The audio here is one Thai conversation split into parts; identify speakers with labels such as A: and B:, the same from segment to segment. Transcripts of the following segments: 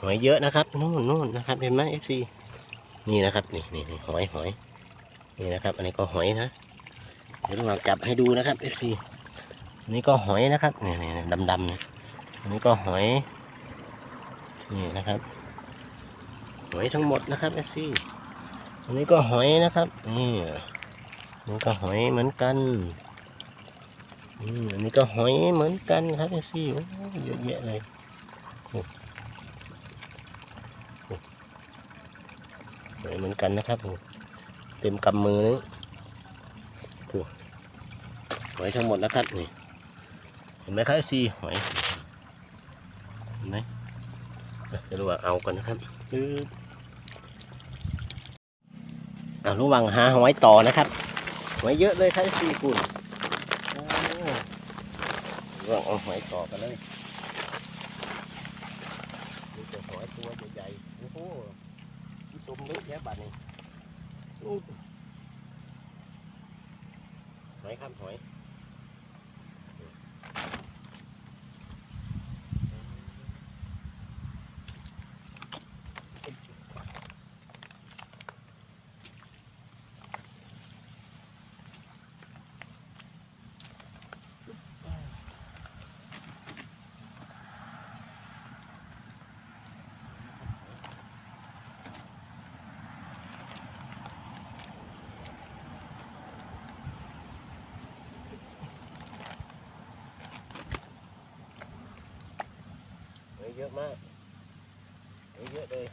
A: หอยเยอะนะครับนู่นนู่นนะครับเห็นไหมเอฟซีนี่นะครับนี่นี่หอยหอยนี่นะครับ อันนี้ก็หอยนะเดี๋ยวเราจับให้ดูนะครับเอฟซีอันนี้ก็หอยนะครับนี่นี่ดำดำๆนะอันนี้ก็หอยนี่นะครับหอยทั้งหมดนะครับเอฟซีอันนี้ก็หอยนะครับนี่นนี้ก็หอยเหมือนกันอืมอันนี้ก็หอยเหมือนกันครับเอฟซีโอ้เยอะแยะเลย สวยเหมือนกันนะครับเต็มกำมือนึงโอ้หอยทั้งหมดนะครับนี่เห็นไหมครับซีหอยเห็นไหมจะรู้ว่าเอากันนะครับปึ๊บอ่าระวังหาหอยต่อนะครับหอยเยอะเลยครับซีคุณระวังเอาหอยต่อกันเลยนี่จะหอยตัวใหญ่ๆโอ้โห ผู้ชมเยอะแยะ บัดนี้อู้หอยครับหอยหอย เยอะมากเยอะเลย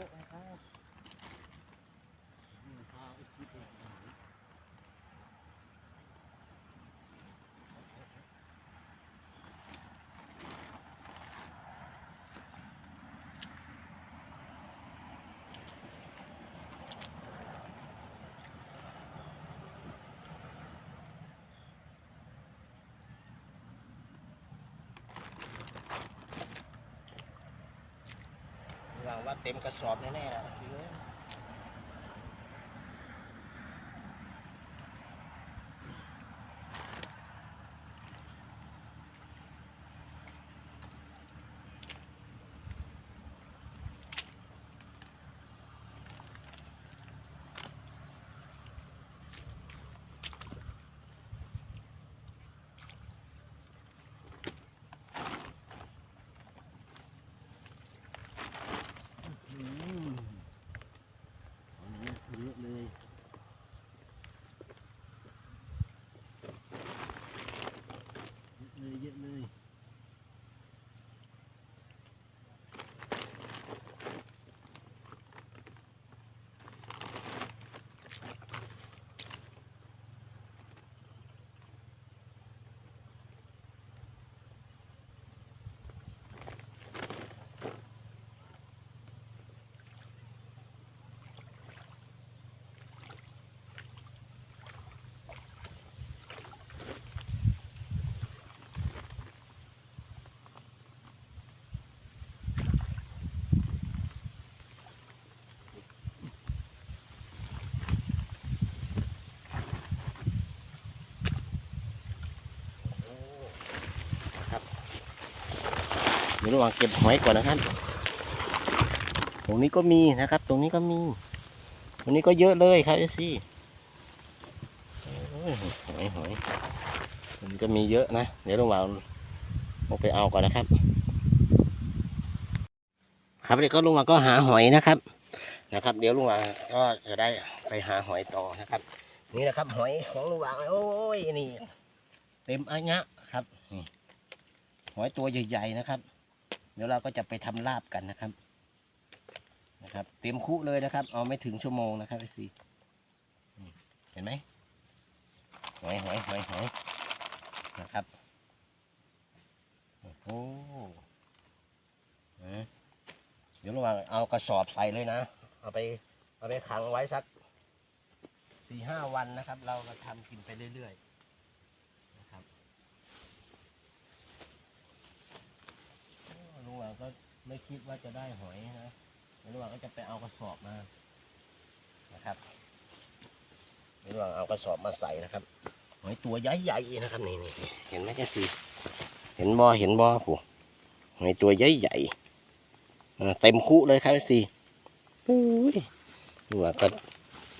A: triệu ว่าว่าเต็มกระสอบแน่ๆนะพี่เอ้ยอืมเอาเยอะเยอะเลยเยอะเลยเยอะเลย โอ้ครับ เดี๋ยวระหว่างเก็บหอยก่อนนะครับ ตรงนี้ก็มีนะครับ ตรงนี้ก็มี ตรงนี้ก็เยอะเลยครับเอซี่หอยหอยตรงนี้ก็มีเยอะนะ เดี๋ยวระหว่างลงไปเอาก่อนนะครับ ครับเดี๋ยวก็ลุงวางก็หาหอยนะครับ นะครับ เดี๋ยวลุงวางก็จะได้ไปหาหอยต่อนะครับ นี่นะครับ หอยของลุงวางโอ้ยนี่ เต็มอันยะครับหอยตัวใหญ่ๆนะครับ เดี๋ยวเราก็จะไปทำลาบกันนะครับ นะครับ เต็มคุเลยนะครับ เอาไม่ถึงชั่วโมงนะครับพี่เห็นไหมหอยหอยหอยหอยนะครับโอ้โหนะเดี๋ยวระหว่างเอากระสอบใส่เลยนะ เอาไปเอาไปขังไว้สักสี่ห้าวันนะครับ เราก็ทำกินไปเรื่อยๆนะครับโอ้ ลุงหว่างก็ไม่คิดว่าจะได้หอยนะเดี๋ยวลุงหว่างก็จะไปเอากระสอบมานะครับเดี๋ยวลุงหว่างเอากระสอบมาใส่นะครับ หอยตัวใหญ่ๆนะครับนี่นี่เห็นไหมแค่สิเห็นบอเห็นบอผู้หอยตัวใหญ่ๆอ่เต็มคุเลยครับสิอุ้ยลุงหว่างก็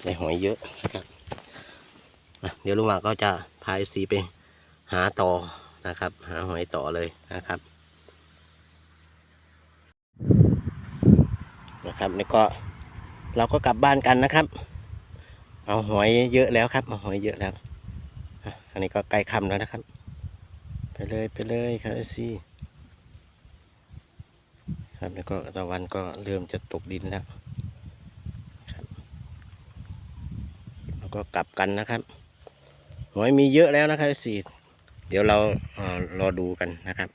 A: ได้หอยเยอะนะครับเดี๋ยวลุงหว่างก็จะพาสีไปหาต่อนะครับ หาหอยต่อเลยนะครับนะ ครับแล้วก็เราก็กลับบ้านกันนะครับ เอาหอยเยอะแล้วครับ เอาหอยเยอะแล้วอันนี้ก็ใกล้ค่ำแล้วนะครับ ไปเลยไปเลยครับสิครับแล้วก็ตะวันก็เริ่มจะตกดินแล้วครับแล้วก็กลับกันนะครับหอยมีเยอะแล้วนะครับสิเดี๋ยวเราเอ่อรอดูกันนะครับ